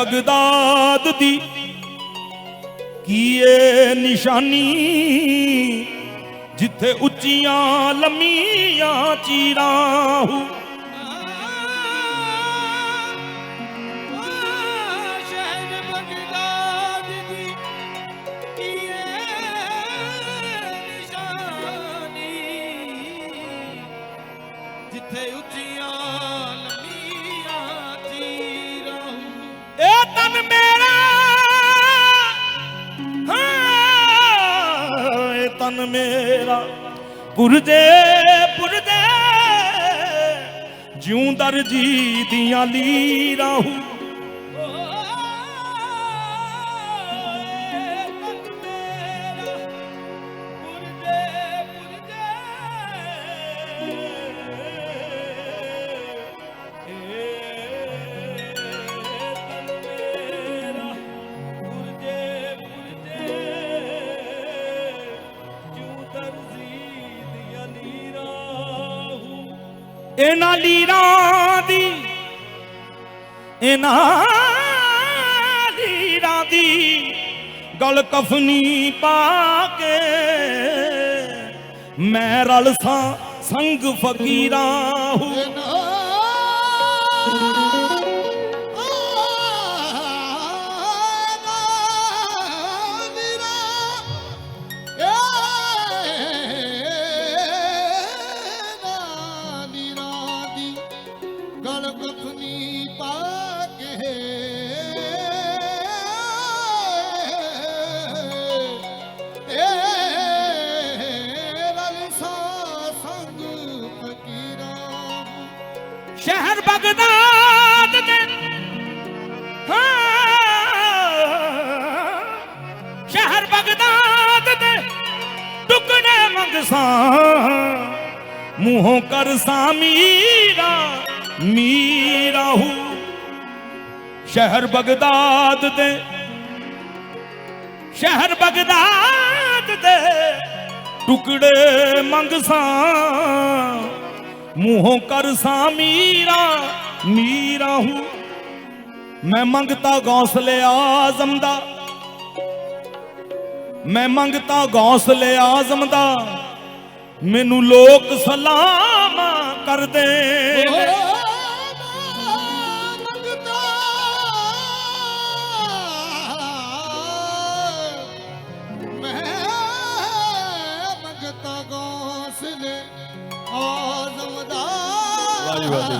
Baghdad ਦੀ ਕੀ ਨਿਸ਼ਾਨੀ ਜਿੱਥੇ ਉੱਚੀਆਂ ਲੰਮੀਆਂ ਚੀਰਾਂ ਹੂ। ਤਨ ਮੇਰਾ। ਪੁਰਜੇ ਪੁਰਜੇ ਜਿਉਂ ਦਰਜੀ ਦੀਆਂ ਲੀਰਾਂ ਹੂ। ਇਹਨਾਂ ਲੀਰਾਂ ਦੀ ਇਹਨਾਂ ਲੀਰਾਂ ਦੀ ਗਲ ਕਫਨੀ ਪਾ ਕੇ ਮੈਂ ਰਲ ਸਾਂ ਸੰਗ ਫਕੀਰਾਂ ਹੂ। ਮੂੰਹੋਂ ਕਰ ਮੀਰਾ ਮੀਰਾ ਸ਼ਹਿਰ ਬਗਦਾਦ ਦੇ, ਸ਼ਹਿਰ ਬਗਦਾਦ ਦੇ ਟੁਕੜੇ ਮੰਗਸਾਂ ਮੂੰਹੋਂ ਕਰ ਮੀਰਾ ਮੀਰਾ ਹੂੰ। ਮੈਂ ਮੰਗਤਾ ਗੌਸਲੇ ਆਜ਼ਮ ਦਾ, ਮੈਂ ਮੰਗਤਾ ਗੌਸਲੇ ਆਜ਼ਮ ਦਾ। ਮੈਨੂੰ ਲੋਕ ਸਲਾਮ ਜੀ ਵਾਹ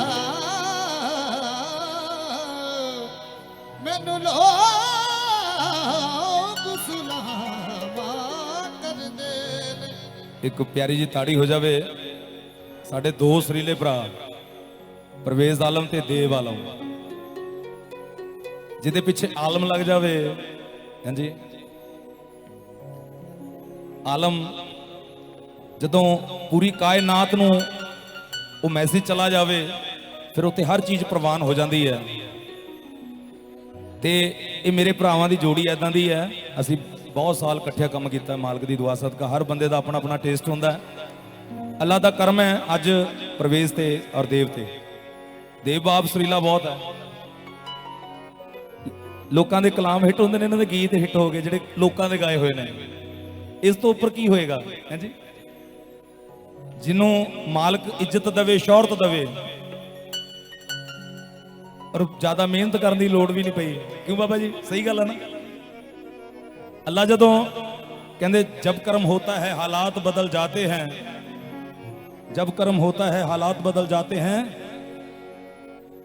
ਮੈਨੂੰ ਲੋਕ ਸੁਲਾਵਾ ਕਰਦੇ ਨੇ ਇੱਕ ਪਿਆਰੀ ਜੀ ਤਾੜੀ ਹੋ ਜਾਵੇ। ਸਾਡੇ ਦੋ ਸਰੀਲੇ ਭਰਾ ਪਰਵੇਜ਼ ਆਲਮ ਤੇ ਦੇਵ ਆਲਮ। ਜਿਹਦੇ ਪਿੱਛੇ ਆਲਮ ਲੱਗ ਜਾਵੇ, ਹਾਂਜੀ। ਆਲਮ ਜਦੋਂ ਪੂਰੀ ਕਾਇਨਾਤ ਨੂੰ ਉਹ ਮੈਸੇਜ ਚਲਾ ਜਾਵੇ, ਫਿਰ ਉੱਥੇ ਹਰ ਚੀਜ਼ ਪ੍ਰਵਾਨ ਹੋ ਜਾਂਦੀ ਹੈ। ਤੇ ਇਹ ਮੇਰੇ ਭਰਾਵਾਂ ਦੀ ਜੋੜੀ ਐਦਾਂ ਦੀ ਹੈ, ਅਸੀਂ ਬਹੁਤ ਸਾਲ ਇਕੱਠਿਆ ਕੰਮ ਕੀਤਾ, ਮਾਲਕ ਦੀ ਦੁਆ, ਸਦਕਾ, ਹਰ ਬੰਦੇ ਦਾ ਆਪਣਾ ਆਪਣਾ ਟੇਸਟ ਹੁੰਦਾ ਹੈ। ਅੱਲਾ ਦਾ ਕਰਮ ਹੈ ਅੱਜ ਪ੍ਰਵੇਸ਼ ਤੇ ਔਰ ਦੇਵ ਤੇ। ਦੇਵ ਬਾਪ ਸੁਰੀਲਾ ਬਹੁਤ ਹੈ। ਲੋਕਾਂ ਦੇ ਕਲਾਮ ਹਿੱਟ ਹੁੰਦੇ ਨੇ, ਇਹਨਾਂ ਦੇ ਗੀਤ ਹਿੱਟ ਹੋ ਗਏ, ਜਿਹੜੇ ਲੋਕਾਂ ਦੇ ਗਾਏ ਹੋਏ ਨੇ। ਇਸ ਤੋਂ ਉੱਪਰ ਕੀ ਹੋਏਗਾ? ਹਾਂਜੀ? ਜਿਹਨੂੰ ਮਾਲਕ ਇੱਜ਼ਤ ਦੇਵੇ, ਸ਼ੌਹਰਤ ਦੇਵੇ, ਔਰ ਜ਼ਿਆਦਾ ਮਿਹਨਤ ਕਰਨ ਦੀ ਲੋੜ ਵੀ ਨਹੀਂ ਪਈ। ਕਿਉਂ ਬਾਬਾ ਜੀ? ਸਹੀ ਗੱਲ ਹੈ ਨਾ? ਅੱਲਾ ਜਦੋਂ ਕਹਿੰਦੇ, ਜਬ ਕਰਮ ਹੋਤਾ ਹੈ, ਹਾਲਾਤ ਬਦਲ ਜਾਤੇ ਹੈ ਜਬ ਕਰਮ ਹੋਤਾ ਹੈ ਹਾਲਾਤ ਬਦਲ ਜਾਤੇ हैं।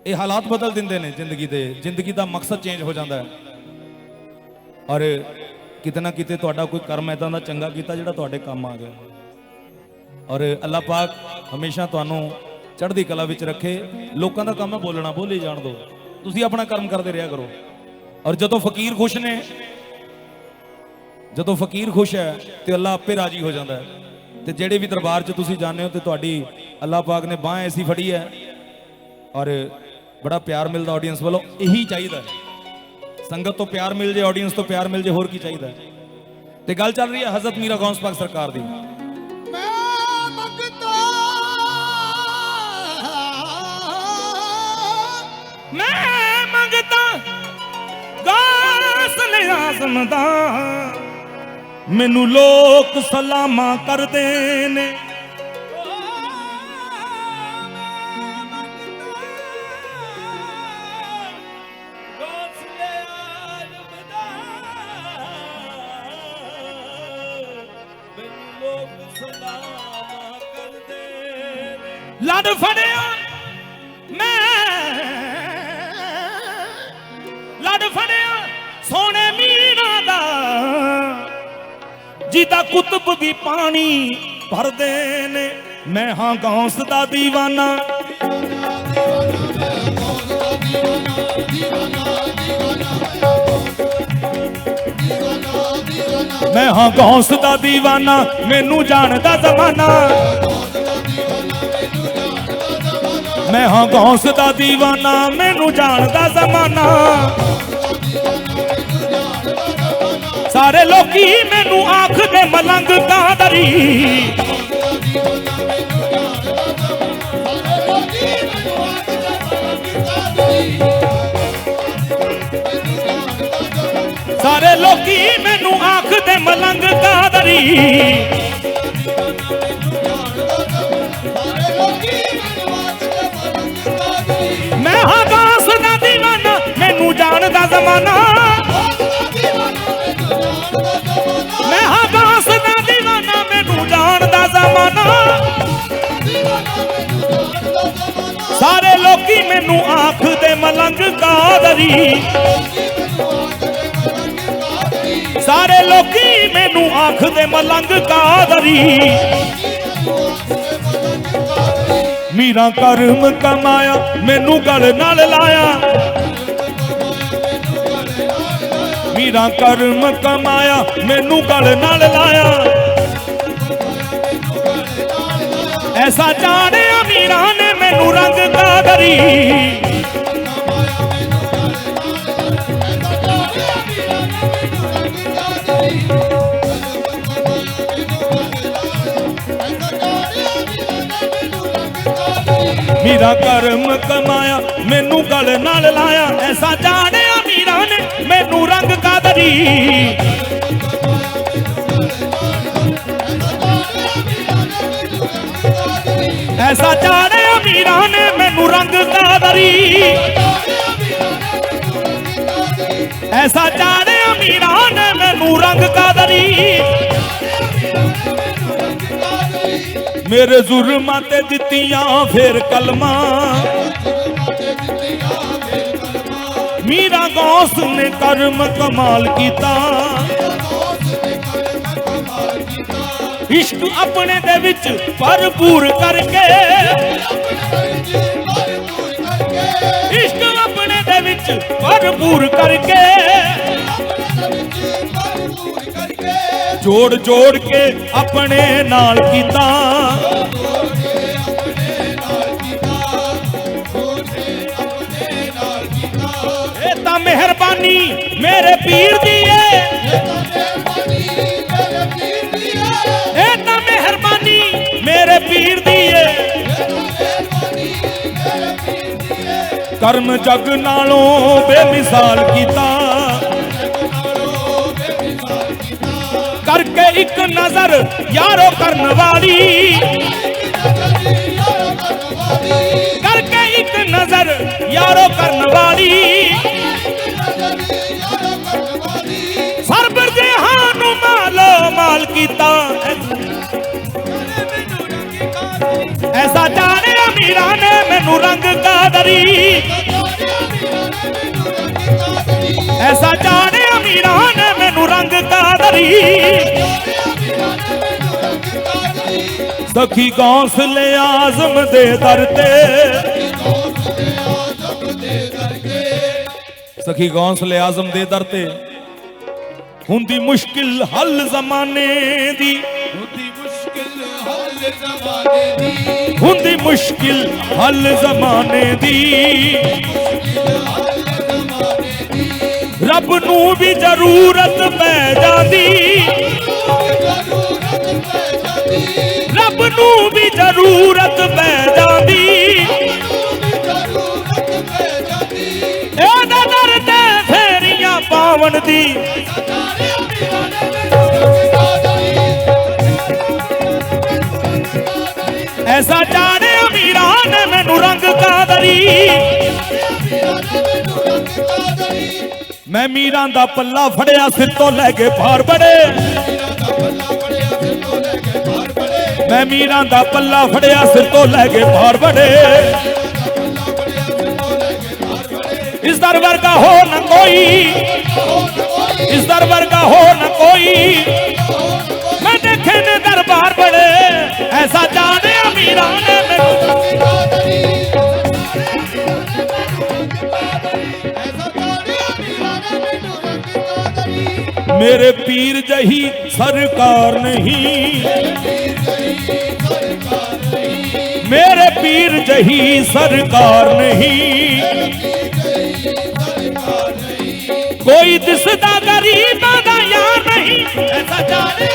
ਇਹ ਹਾਲਾਤ ਬਦਲ ਦਿੰਦੇ ਨੇ ਜ਼ਿੰਦਗੀ ਦੇ ਜ਼ਿੰਦਗੀ ਦਾ ਮਕਸਦ ਚੇਂਜ ਹੋ ਜਾਂਦਾ ਹੈ ਔਰ ਕਿਤੇ ਨਾ ਕਿਤੇ ਤੁਹਾਡਾ ਕੋਈ ਕਰਮ ਐਦਾਂ ਦਾ ਚੰਗਾ ਕੀਤਾ ਜਿਹੜਾ ਤੁਹਾਡੇ ਕੰਮ ਆ ਗਿਆ ਔਰ ਅੱਲਾਹ ਪਾਕ ਹਮੇਸ਼ਾ ਤੁਹਾਨੂੰ ਚੜ੍ਹਦੀ ਕਲਾ ਵਿੱਚ ਰੱਖੇ ਲੋਕਾਂ ਦਾ ਕੰਮ ਹੈ ਬੋਲਣਾ ਬੋਲੀ ਜਾਣ ਦਿਓ ਤੁਸੀਂ ਆਪਣਾ ਕਰਮ ਕਰਦੇ ਰਿਹਾ ਕਰੋ ਔਰ ਜਦੋਂ ਫਕੀਰ ਖੁਸ਼ ਨੇ ਜਦੋਂ ਫਕੀਰ ਖੁਸ਼ ਹੈ ਤੇ ਅੱਲਾ ਆਪੇ ਰਾਜੀ ਹੋ ਜਾਂਦਾ ਹੈ ਤੇ ਜਿਹੜੇ ਵੀ ਦਰਬਾਰ 'ਚ ਤੁਸੀਂ ਜਾਂਦੇ ਹੋ ਤੇ ਤੁਹਾਡੀ ਅੱਲਾ ਪਾਕ ਨੇ ਬਾਹ ਐਸੀ ਫੜੀ ਹੈ ਔਰ ਬੜਾ ਪਿਆਰ ਮਿਲਦਾ ਆਡੀਅנס ਵੱਲੋਂ, ਇਹੀ ਚਾਹੀਦਾ ਸੰਗਤ ਤੋਂ ਪਿਆਰ ਮਿਲ ਜੇ ਆਡੀਅנס ਤੋਂ ਪਿਆਰ ਮਿਲ ਜੇ, ਹੋਰ ਕੀ ਚਾਹੀਦਾ ਤੇ ਗੱਲ ਚੱਲ ਰਹੀ ਹੈ ਹਜ਼ਰਤ ਮੀਰਾ ਗੌਂਸ ਪਾਕ ਸਰਕਾਰ ਦੀ। ਮੈਂ ਮੰਗਤਾ ਗਾਸ ਨੇ ਆਜ਼ਮ ਮੈਨੂੰ ਲੋਕ ਸਲਾਮਾਂ ਕਰਦੇ ਨੇ। ਲੜ ਫੜਿਆ। ਜਿਹਦਾ ਕੁਤਬ ਵੀ ਪਾਣੀ ਭਰਦੇ ਨੇ। ਮੈਂ ਹਾਂ ਗੌਸ ਦਾ ਦੀਵਾਨਾ। ਮੈਂ ਹਾਂ ਗੌਸ ਦਾ ਦੀਵਾਨਾ, ਮੈਨੂੰ ਜਾਣਦਾ ਜ਼ਮਾਨਾ। ਮੈਂ ਹਾਂ ਗੌਸ ਦਾ ਦੀਵਾਨਾ, ਮੈਨੂੰ ਜਾਣਦਾ ਜ਼ਮਾਨਾ। ਸਾਰੇ ਲੋਕੀ ਮੈਨੂੰ ਆਖਦੇ ਮਲੰਗ ਕਾਦਰੀ। ਸਾਰੇ ਲੋਕੀ ਮੈਨੂੰ ਆਖਦੇ ਮਲੰਗ ਕਾਦਰੀ। ਮੈਂ ਹਾਂ ਗੌਸ ਦਾ ਦੀਵਾਨਾ, ਮੈਨੂੰ ਜਾਣਦਾ ਜ਼ਮਾਨਾ। ਜ਼ਮਾਨਾ। ਸਾਰੇ ਲੋਕੀ ਮੈਨੂੰ ਆਖਦੇ ਮਲੰਗ ਕਾਦਰੀ। ਸਾਰੇ ਲੋਕੀ ਮੈਨੂੰ ਆਖਦੇ ਮਲੰਗ ਕਾਦਰੀ। ਮੀਰਾ ਕਰਮ ਕਮਾਇਆ, ਮੈਨੂੰ ਗਲ ਨਾਲ ਲਾਇਆ। ਮੀਰਾ ਕਰਮ ਕਮਾਇਆ, ਮੈਨੂੰ ਗਲ ਨਾਲ ਲਾਇਆ। ਐਸਾ ਜਾਣਿਆ ਮੀਰਾ ਨੇ ਮੈਨੂੰ ਰੰਗ ਕਾਦਰੀ। ਮੀਰਾ ਕਰਮ ਕਮਾਇਆ, ਮੈਨੂੰ ਗਲ ਨਾਲ ਲਾਇਆ। ਐਸਾ ਜਾਣਿਆ ਮੀਰਾ ਨੇ ਮੈਨੂੰ ਰੰਗ ਕਾਦਰੀ। ਐਸਾ ਜਾਣਿਆ ਮੀਰਾ ਨੇ ਮੈਨੂੰ ਰੰਗ ਕਾਦਰੀ ਐਸਾ ਜਾਣਿਆ ਮੀਰਾ ਨੇ ਮੈਨੂੰ ਰੰਗ ਕਾਦਰੀ ਮੇਰੇ ਜ਼ੁਲਮਾਂ ਤੇ ਦਿੱਤੀਆਂ ਫੇਰ ਕਲਮਾਂ। ਮੀਰਾ ਗੌਸ ਨੇ ਕਰਮ ਕਮਾਲ ਕੀਤਾ। ਇਸ਼ਕ ਆਪਣੇ ਦੇ ਵਿੱਚ ਭਰਪੂਰ ਕਰਕੇ। ਇਸ਼ਕ ਆਪਣੇ ਦੇ ਵਿੱਚ ਭਰਪੂਰ ਕਰਕੇ। ਜੋੜ ਜੋੜ ਕੇ ਆਪਣੇ ਨਾਲ ਕੀਤਾ। ਇਹ ਤਾਂ ਮਿਹਰਬਾਨੀ ਮੇਰੇ ਪੀਰ ਦੀ ਏ। ਕਰਮ ਜਗ ਨਾਲੋਂ ਬੇਮਿਸਾਲ ਕੀਤਾ। ਕਰਕੇ ਇੱਕ ਨਜ਼ਰ ਯਾਰੋ ਕਰਨ ਵਾਲੀ। ਕਰਕੇ ਇੱਕ ਨਜ਼ਰ ਯਾਰੋ ਕਰਨ ਵਾਲੀ। ਸਰਬ ਦੇ ਨੂੰ ਮਾਲੋ, ਮਾਲ ਕੀਤਾ। ਐਸਾ ਜਾਣਿਆ ਮੀਰਾ ਨੇ। ਮੈਨੂੰ ਰੰਗ ਕਾਦਰੀ। ਐਸਾ ਜਾਣਿਆ ਮੀਰਾ ਨੇ ਮੈਨੂੰ ਰੰਗ ਕਾਦਰੀ। ਸਖੀ ਗੌਸਲੇ ਆਜ਼ਮ ਦੇ ਦਰ ਤੇ। ਸਖੀ ਗੌਸਲੇ ਆਜ਼ਮ ਦੇ ਦਰ ਤੇ ਹੁੰਦੀ ਮੁਸ਼ਕਿਲ ਹੱਲ ਜ਼ਮਾਨੇ ਦੀ। ਹੁੰਦੀ ਮੁਸ਼ਕਿਲ ਹੱਲ ਜ਼ਮਾਨੇ ਦੀ। ਹੁੰਦੀ ਮੁਸ਼ਕਿਲ ਹੱਲ ਜ਼ਮਾਨੇ ਦੀ। ਰੱਬ ਨੂੰ ਵੀ ਜ਼ਰੂਰਤ ਪੈ ਜਾਂਦੀ। ਰੱਬ ਨੂੰ ਵੀ ਜ਼ਰੂਰਤ ਪੈ ਜਾਂਦੀ। ਇਹਦੇ ਦਰ ਤੇ ਫੇਰੀਆਂ ਪਾਵਨ ਦੀ। ਜਾਣੇ ਅਮੀਰਾਂ ਨੇ ਮੈਨੂੰ ਰੰਗ ਕਾਦਰੀ। ਮੈਂ ਮੀਰਾਂ ਦਾ ਪੱਲਾ ਫੜਿਆ, ਸਿਰ ਤੋਂ ਲੈ ਕੇ ਭਾਰ ਬੜੇ। ਮੈਂ ਮੀਰਾਂ ਦਾ ਪੱਲਾ ਫੜਿਆ, ਸਿਰ ਤੋਂ ਲੈ ਕੇ ਭਾਰ ਬੜੇ। ਇਸ ਦਰ ਵਰਗਾ ਹੋ ਨਾ ਕੋਈ। ਇਸ ਦਰ ਵਰਗਾ ਹੋ ਨਾ ਕੋਈ। ਮੈਂ ਦੇਖੇ ਨੇ ਦਰਬਾਰ ਬੜੇ, ਐਸਾ ਜਾਣੇ ਅਮੀਰਾਂ ਨੇ ਮੈਨੂੰ ਮੇਰੇ ਪੀਰ ਜਹੀ ਸਰਕਾਰ ਨਹੀਂ। ਮੇਰੇ ਪੀਰ ਜਹੀ ਸਰਕਾਰ ਨਹੀਂ। ਕੋਈ ਦਿਸਦਾ ਗਰੀਬਾਂ ਦਾ ਯਾਰ ਨਹੀਂ। ਐਸਾ ਜਾਣੇ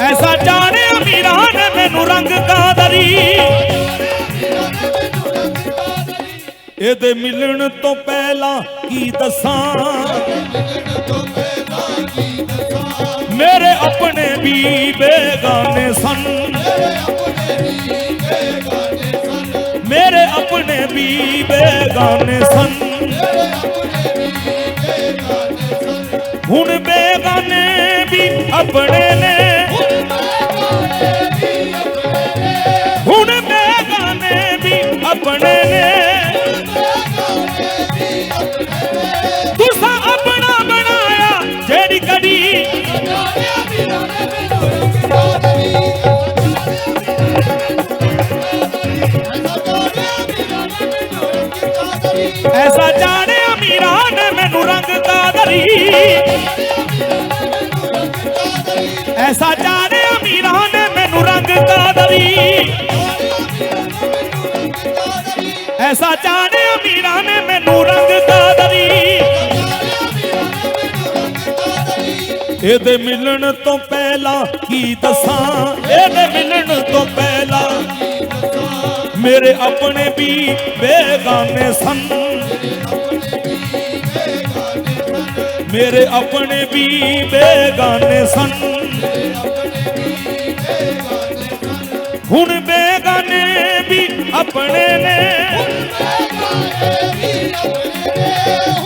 ਐਸਾ ਜਾਣੇ ਅਮੀਰਾਂ ਨੇ ਮੈਨੂੰ ਰੰਗ ਕਾਦਰੀ ਇਹਦੇ ਮਿਲਣ ਤੋਂ ਪਹਿਲਾਂ ਕੀ ਦੱਸਾਂ ਮੇਰੇ ਆਪਣੇ ਵੀ ਬੇਗਾਨੇ ਸਨ ਮੇਰੇ ਆਪਣੇ ਵੀ ਬੇਗਾਨੇ ਸਨ ਹੁਣ ਬੇਗਾਨੇ ਵੀ ਆਪਣੇ ਨੇ। ਐਸਾ ਜਾਣੇ ਅਮੀਰਾਂ ਨੇ ਮੈਨੂੰ ਰੰਗ ਕਾਦਰੀ। ਇਹਦੇ ਮਿਲਣ ਤੋਂ ਪਹਿਲਾਂ ਕੀ ਦੱਸਾਂ? ਇਹਦੇ ਮਿਲਣ ਤੋਂ ਪਹਿਲਾਂ ਮੇਰੇ ਆਪਣੇ ਵੀ ਬੇਗਾਨੇ ਸਨ। ਮੇਰੇ ਆਪਣੇ ਵੀ ਬੇਗਾਨੇ ਸਨ। ਹੁਣ ਬੇਗਾਨੇ ਵੀ ਆਪਣੇ ਨੇ।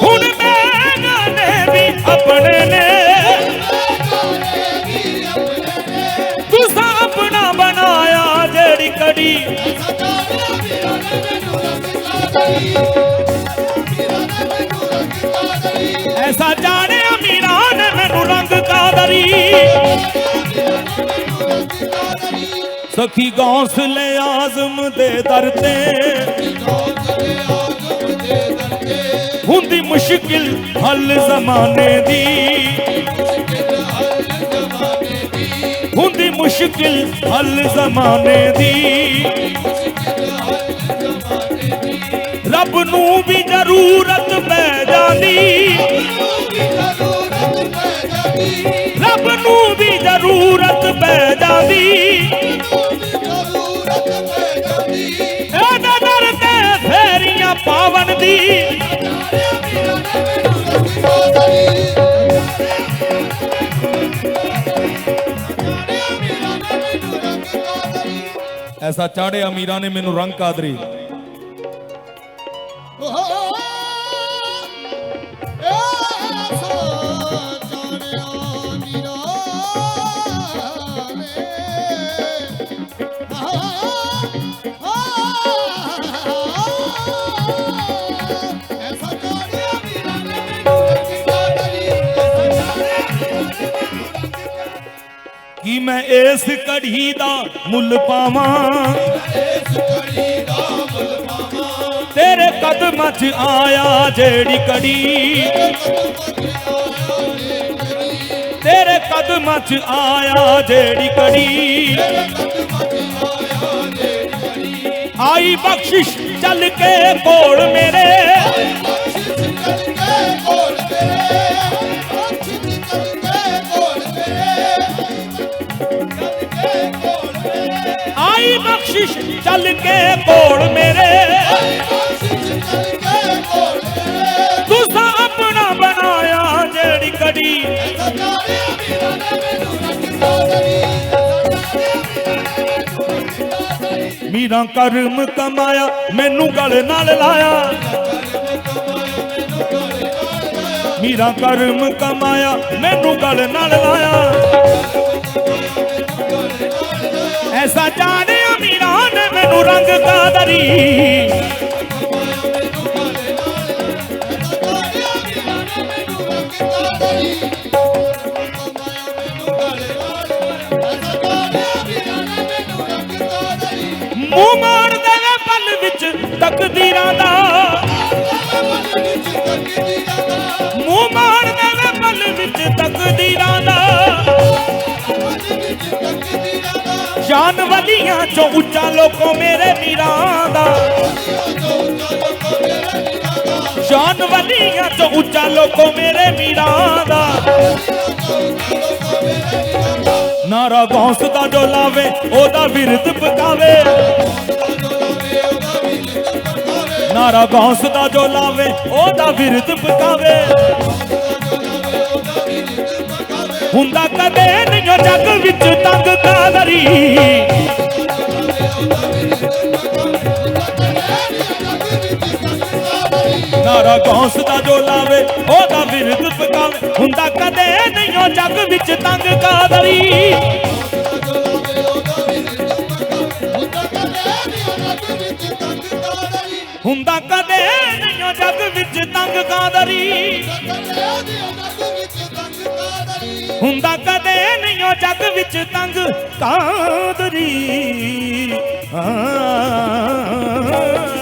ਹੁਣ ਮੈਂ ਬੇਗਾਨੇ ਵੀ ਆਪਣੇ ਨੇ। ਤੁਸਾਂ ਆਪਣਾ ਬਣਾਇਆ ਜਿਹੜੀ ਕੜੀ। ਐਸਾ ਜਾਣਿਆ ਅਮੀਰਾਂ ਨੇ ਮੈਨੂੰ ਰੰਗ ਕਾਦਰੀ। ਸਖੀ ਗੌਸਲੇ ਆਜ਼ਮ ਦੇ ਦਰ ਤੇ। ਹੁੰਦੀ ਮੁਸ਼ਕਿਲ ਹੱਲ ਜ਼ਮਾਨੇ ਦੀ। ਹੁੰਦੀ ਮੁਸ਼ਕਿਲ ਹੱਲ ਜ਼ਮਾਨੇ ਦੀ। ਰੱਬ ਨੂੰ ਵੀ ਜ਼ਰੂਰਤ ਪੈ ਜਾਂਦੀ। ਰੱਬ ਨੂੰ ਵੀ ਜ਼ਰੂਰਤ ਪੈ ਜਾਂਦੀ। ਪਾਵਨ ਦੀ। ਐਸਾ ਚਾੜੇ ਅਮੀਰਾਂ ਨੇ ਮੈਨੂੰ ਰੰਗ ਕਾਦਰੀ। ਮੈਂ ਇਸ ਕੜੀ ਦਾ ਮੁੱਲ ਪਾਵਾਂ। ਇਸ ਕੜੀ ਦਾ ਮੁੱਲ ਪਾਵਾਂ ਤੇਰੇ ਕਦਮਾਂ 'ਚ ਆਇਆ ਜਿਹੜੀ ਘੜੀ। ਤੇਰੇ ਕਦਮਾਂ 'ਚ ਆਇਆ ਜਿਹੜੀ ਘੜੀ। ਆਈ ਬਖਸ਼ਿਸ਼ ਚੱਲ ਕੇ ਕੋਲ ਮੇਰੇ ਮੀਰਾ ਕਰਮ ਕਮਾਇਆ, ਮੈਨੂੰ ਗਲ ਨਾਲ ਲਾਇਆ। ਮੀਰਾ ਕਰਮ ਕਮਾਇਆ, ਮੈਨੂੰ ਗਲ ਨਾਲ ਲਾਇਆ। ਐਸਾ ਜਾਣਿਆ ਮੀਰਾ ਨੇ ਮੈਨੂੰ ਰੰਗ ਕਾਦਰੀ। ਮੂੰਹ ਮਾਰ ਦੇਵੇ ਪਲ ਵਿੱਚ ਤਕਦੀਰਾਂ ਦਾ। ਮੂੰਹ ਮਾਰ ਦੇਵੇ ਪਲ ਵਿੱਚ ਤਕਦੀਰਾਂ ਦਾ। ਸ਼ਾਨ ਵਲੀਆਂ ਚੋਂ ਉੱਚਾ ਲੋਕੋ ਮੇਰੇ ਮੀਰਾਂ ਦਾ। ਜਾਨ ਵਲੀਆਂ ਚੋਂ ਉੱਚਾ ਲੋਕੋ ਮੇਰੇ ਮੀਰਾਂ ਦਾ। ਨਾਰਾ ਗੌਸ ਦਾ ਜੋ ਲਾਵੇ ਉਹਦਾ ਵਿਰਦ ਪਕਾਵੇ। ਨਾਰਾ ਗੌਸ ਦਾ ਜੋ ਲਾਵੇ ਉਹਦਾ ਵਿਰਦ ਪਕਾਵੇ। ਹੁੰਦਾ ਕਦੇ ਨਹੀਂ ਓ ਜੱਗ ਵਿੱਚ ਤੰਗ ਕਾਦਰੀ। ਬਾਬਾ ਗੌਸ ਦਾ ਜੋ ਲਾਵੇ, ਉਹਦਾ ਵਿਰਦ ਪਕਾਵੇ ਹੁੰਦਾ ਕਦੇ ਨਹੀਂ ਉਹ ਜੱਗ ਵਿੱਚ ਤੰਗ ਕਾਦਰੀ। ਹੁੰਦਾ ਕਦੇ ਨਹੀਂ ਉਹ ਜੱਗ ਵਿੱਚ ਤੰਗ ਕਾਦਰੀ। ਹੁੰਦਾ ਕਦੇ ਨਹੀਂ ਉਹ ਜੱਗ ਵਿੱਚ ਤੰਗ ਕਾਦਰੀ। ਹਾਂ।